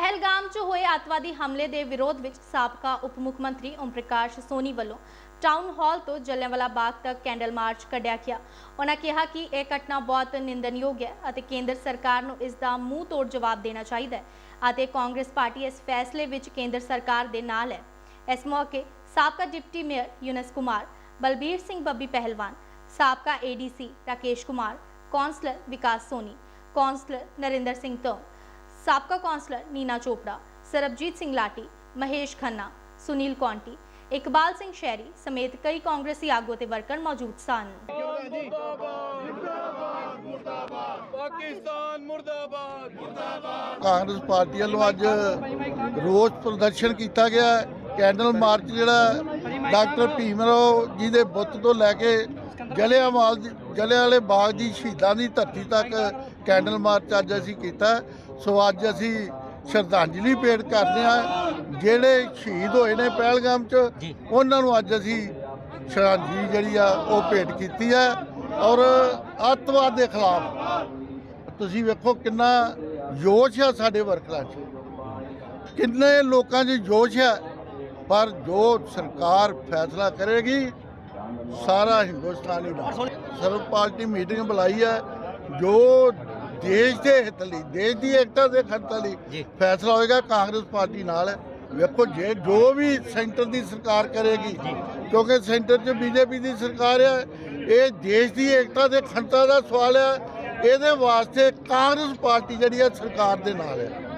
ਪਹਿਲਗਾਮ 'ਚ ਹੋਏ ਅੱਤਵਾਦੀ ਹਮਲੇ ਦੇ ਵਿਰੋਧ ਵਿੱਚ ਸਾਬਕਾ ਉਪ ਮੁੱਖ ਮੰਤਰੀ ਓਮ ਪ੍ਰਕਾਸ਼ ਸੋਨੀ ਵੱਲੋਂ ਟਾਊਨ ਹਾਲ ਤੋਂ ਜਲਿਆਂਵਾਲਾ ਬਾਗ ਤੱਕ ਕੈਂਡਲ ਮਾਰਚ ਕੱਢਿਆ ਗਿਆ। ਉਹਨਾਂ ਕਿਹਾ ਕਿ ਇਹ ਘਟਨਾ ਬਹੁਤ ਨਿੰਦਨਯੋਗ ਹੈ ਅਤੇ ਕੇਂਦਰ ਸਰਕਾਰ ਨੂੰ ਇਸ ਦਾ ਮੂੰਹ ਤੋੜ ਜਵਾਬ ਦੇਣਾ ਚਾਹੀਦਾ ਹੈ ਅਤੇ ਕਾਂਗਰਸ ਪਾਰਟੀ ਇਸ ਫੈਸਲੇ ਵਿੱਚ ਕੇਂਦਰ ਸਰਕਾਰ ਦੇ ਨਾਲ ਹੈ। ਇਸ ਮੌਕੇ ਸਾਬਕਾ ਡਿਪਟੀ ਮੇਅਰ ਯੂਨਸ ਕੁਮਾਰ, ਬਲਬੀਰ ਸਿੰਘ ਬੱਬੀ ਪਹਿਲਵਾਨ, ਸਾਬਕਾ ADC Rakesh Kumar, councillor Vikas Soni, councillor Narinder Singh ਤੋਂ ਸਾਬਕਾ ਕੌਂਸਲਰ ਨੀਨਾ ਚੋਪੜਾ ਸਰਬਜੀਤ ਸਿੰਘ ਲਾਟੀ ਮਹੇਸ਼ ਖੰਨਾ ਸੁਨੀਲ ਕੌਂਟੀ ਇਕਬਾਲ ਸਿੰਘ ਸ਼ਹਿਰੀ ਸਮੇਤ ਕਈ ਕਾਂਗਰਸੀ ਆਗੂ ਤੇ ਵਰਕਰ ਮੌਜੂਦ ਸਨ ਪਾਕਿਸਤਾਨ ਮੁਰਦਾਬਾਦ ਮੁਰਦਾਬਾਦ ਕਾਂਗਰਸ ਪਾਰਟੀ ਵੱਲੋਂ ਅੱਜ ਰੋਸ ਪ੍ਰਦਰਸ਼ਨ ਕੀਤਾ ਗਿਆ। ਕੈਂਡਲ ਮਾਰਚ ਜਿਹੜਾ ਡਾਕਟਰ ਭੀਮਰਾਓ ਜੀ ਦੇ ਬੁੱਤ ਤੋਂ ਲੈ ਕੇ ਜਲਿਆਂਵਾਲ ਦੀ ਜਲਿਆਂਵਾਲੇ ਬਾਗ ਦੀ ਸ਼ਹੀਦਾਂ ਦੀ ਧਰਤੀ ਤੱਕ ਕੈਂਡਲ ਮਾਰਚ ਅੱਜ ਅਸੀਂ ਕੀਤਾ। ਸੋ ਅੱਜ ਅਸੀਂ ਸ਼ਰਧਾਂਜਲੀ ਭੇਟ ਕਰਦੇ ਹਾਂ। ਜਿਹੜੇ ਸ਼ਹੀਦ ਹੋਏ ਨੇ ਪਹਿਲਗਾਮ 'ਚ ਉਹਨਾਂ ਨੂੰ ਅੱਜ ਅਸੀਂ ਸ਼ਰਧਾਂਜਲੀ ਜਿਹੜੀ ਆ ਉਹ ਭੇਟ ਕੀਤੀ ਹੈ। ਔਰ ਅੱਤਵਾਦ ਦੇ ਖਿਲਾਫ ਤੁਸੀਂ ਵੇਖੋ ਕਿੰਨਾ ਜੋਸ਼ ਆ ਸਾਡੇ ਵਰਕਰਾਂ 'ਚ। ਕਿੰਨੇ ਲੋਕਾਂ 'ਚ ਜੋਸ਼ ਹੈ ਪਰ ਜੋ ਸਰਕਾਰ ਫੈਸਲਾ ਕਰੇਗੀ ਸਾਰਾ ਹਿੰਦੁਸਤਾਨ ਨਾਲ ਸਰਵ ਪਾਰਟੀ ਮੀਟਿੰਗ ਬੁਲਾਈ ਹੈ ਜੋ ਦੇਸ਼ ਦੇ ਹਿੱਤ ਲਈ ਦੇਸ਼ ਦੀ ਏਕਤਾ ਦੇ ਖਰਤਾ ਲਈ ਫੈਸਲਾ ਹੋਏਗਾ ਕਾਂਗਰਸ ਪਾਰਟੀ ਨਾਲ। ਹੈ ਵੇਖੋ ਜੇ ਜੋ ਵੀ ਸੈਂਟਰ ਦੀ ਸਰਕਾਰ ਕਰੇਗੀ ਕਿਉਂਕਿ ਸੈਂਟਰ 'ਚ ਬੀਜੇਪੀ ਦੀ ਸਰਕਾਰ ਹੈ ਇਹ ਦੇਸ਼ ਦੀ ਏਕਤਾ ਦੇ ਖੰਤਾ ਦਾ ਸਵਾਲ ਹੈ। ਇਹਦੇ ਵਾਸਤੇ ਕਾਂਗਰਸ ਪਾਰਟੀ ਜਿਹੜੀ ਹੈ ਸਰਕਾਰ ਦੇ ਨਾਲ ਹੈ।